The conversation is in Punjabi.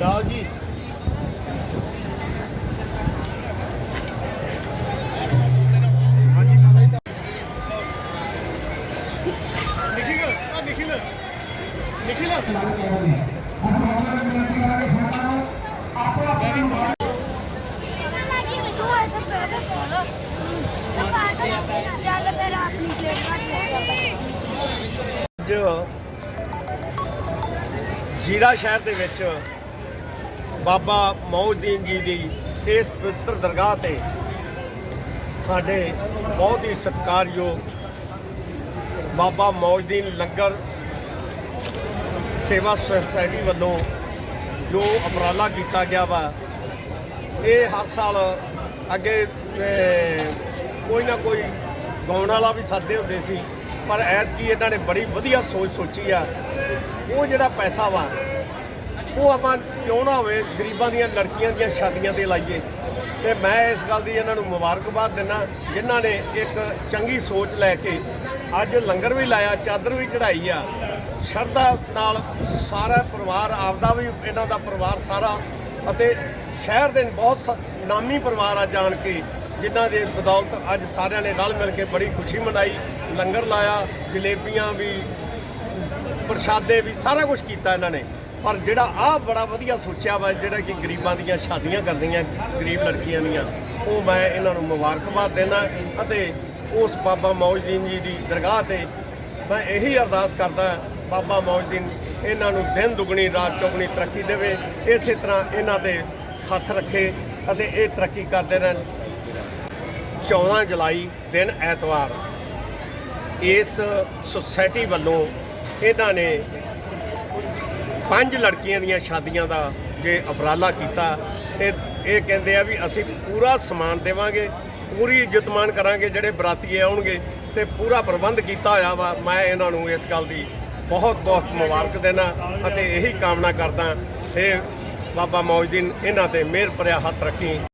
ਦਾਲ ਜੀ ਹਾਂਜੀ ਮਾਤਾ ਜੀ ਨਿਖਿਲ ਆ ਨਿਖਿਲ ਨਿਖਿਲ ਅੱਜ ਜੀਰਾ ਸ਼ਹਿਰ ਦੇ ਵਿੱਚ ਬਾਬਾ ਮੌਜਦੀਨ ਜੀ ਦੀ ਇਸ ਪਵਿੱਤਰ ਦਰਗਾਹ ਤੇ ਸਾਡੇ ਬਹੁਤ ਹੀ ਸਤਿਕਾਰਯੋਗ ਬਾਬਾ ਮੌਜਦੀਨ ਲੰਗਰ ਸੇਵਾ ਸੁਸਾਇਟੀ ਵੱਲੋਂ ਜੋ ਉਪਰਾਲਾ ਕੀਤਾ ਗਿਆ ਵਾ, ਇਹ ਹਰ ਸਾਲ ਅੱਗੇ ਕੋਈ ਨਾ ਕੋਈ ਗਾਉਣ ਵਾਲਾ ਵੀ ਸਾਦੇ ਹੁੰਦੇ ਸੀ। ਪਰ ਐਤਕੀ ਇਹਨਾਂ ਨੇ ਬੜੀ ਵਧੀਆ ਸੋਚ ਸੋਚੀ ਆ। ਉਹ ਜਿਹੜਾ ਪੈਸਾ ਵਾ, ਉਹ ਆਪਾਂ ਕਿਉਂ ਨਾ ਹੋਵੇ ਗਰੀਬਾਂ ਦੀਆਂ, ਲੜਕੀਆਂ ਦੀਆਂ ਸ਼ਾਦੀਆਂ ਤੇ ਲਾਈਏ। ਤੇ ਮੈਂ ਇਸ ਗੱਲ ਦੀ ਇਹਨਾਂ ਨੂੰ ਮੁਬਾਰਕਬਾਦ ਦਿੰਦਾ ਜਿਨ੍ਹਾਂ ਨੇ ਇੱਕ ਚੰਗੀ ਸੋਚ ਲੈ ਕੇ ਅੱਜ ਲੰਗਰ ਵੀ ਲਾਇਆ, ਚਾਦਰ ਵੀ ਚੜਾਈ ਆ। ਸ਼ਰਧਾ ਨਾਲ ਸਾਰਾ ਪਰਿਵਾਰ, ਆਪਦਾ ਵੀ ਇਹਨਾਂ ਦਾ ਪਰਿਵਾਰ ਸਾਰਾ, ਅਤੇ ਸ਼ਹਿਰ ਦੇ ਬਹੁਤ ਸ- ਨਾਮੀ ਪਰਿਵਾਰ ਆ ਜਾਣ ਕੇ ਜਿਨ੍ਹਾਂ ਦੇ ਬਦੌਲਤ ਅੱਜ ਸਾਰਿਆਂ ਨੇ ਰਲ ਮਿਲ ਕੇ ਬੜੀ ਖੁਸ਼ੀ ਮਨਾਈ, ਲੰਗਰ ਲਾਇਆ, ਜਲੇਬੀਆਂ ਵੀ, ਪ੍ਰਸ਼ਾਦੇ ਵੀ, ਸਾਰਾ ਕੁਝ ਕੀਤਾ ਇਹਨਾਂ ਨੇ। ਪਰ ਜਿਹੜਾ ਆਹ ਬੜਾ ਵਧੀਆ ਸੋਚਿਆ ਵਾ, ਜਿਹੜਾ ਕਿ ਗਰੀਬਾਂ ਦੀਆਂ ਸ਼ਾਦੀਆਂ ਕਰਨੀਆਂ ਗਰੀਬ ਲੜਕੀਆਂ ਦੀਆਂ, ਉਹ ਮੈਂ ਇਹਨਾਂ ਨੂੰ ਮੁਬਾਰਕਬਾਦ ਦੇਣਾ ਅਤੇ ਉਸ ਬਾਬਾ ਮੌਜਦੀਨ ਜੀ ਦੀ ਦਰਗਾਹ ਤੇ ਮੈਂ ਇਹੀ ਅਰਦਾਸ ਕਰਦਾ, ਬਾਬਾ ਮੌਜਦੀਨ, ਇਹਨਾਂ ਨੂੰ ਦਿਨ ਦੁਗਣੀ, ਰਾਤ ਚੌਗਣੀ ਤਰੱਕੀ ਦੇਵੇ, ਇਸੇ ਤਰ੍ਹਾਂ ਇਹਨਾਂ ਦੇ ਹੱਥ ਰੱਖੇ ਅਤੇ ਇਹ ਤਰੱਕੀ ਕਰਦੇ ਰਹਿਣ। 14 ਜੁਲਾਈ ਦਿਨ ਐਤਵਾਰ। ਇਸ ਸੁਸਾਇਟੀ ਵੱਲੋਂ ਇਹਨਾਂ ਨੇ ਪੰਜ ਲੜਕੀਆਂ ਦੀਆਂ ਸ਼ਾਦੀਆਂ ਦਾ ਜੇ ਉਪਰਾਲਾ ਕੀਤਾ ਤੇ ਇਹ ਕਹਿੰਦੇ ਆ ਵੀ ਅਸੀਂ ਪੂਰਾ ਸਮਾਨ ਦੇਵਾਂਗੇ, ਪੂਰੀ ਇੱਜ਼ਤ ਮਾਣ ਕਰਾਂਗੇ, ਜਿਹੜੇ ਬਰਾਤੀ ਆਉਣਗੇ ਤੇ ਪੂਰਾ ਪ੍ਰਬੰਧ ਕੀਤਾ ਹੋਇਆ ਵਾ। ਮੈਂ ਇਹਨਾਂ ਨੂੰ ਇਸ ਗੱਲ ਦੀ ਬਹੁਤ ਬਹੁਤ ਮੁਬਾਰਕ ਦੇਣਾ ਅਤੇ ਇਹੀ ਕਾਮਨਾ ਕਰਦਾ। ਇਹ ਬਾਬਾ ਮੌਜਦੀਨ, ਇਹਨਾਂ ਤੇ ਮਿਹਰ ਭਰਿਆ ਹੱਥ ਰੱਖੀ।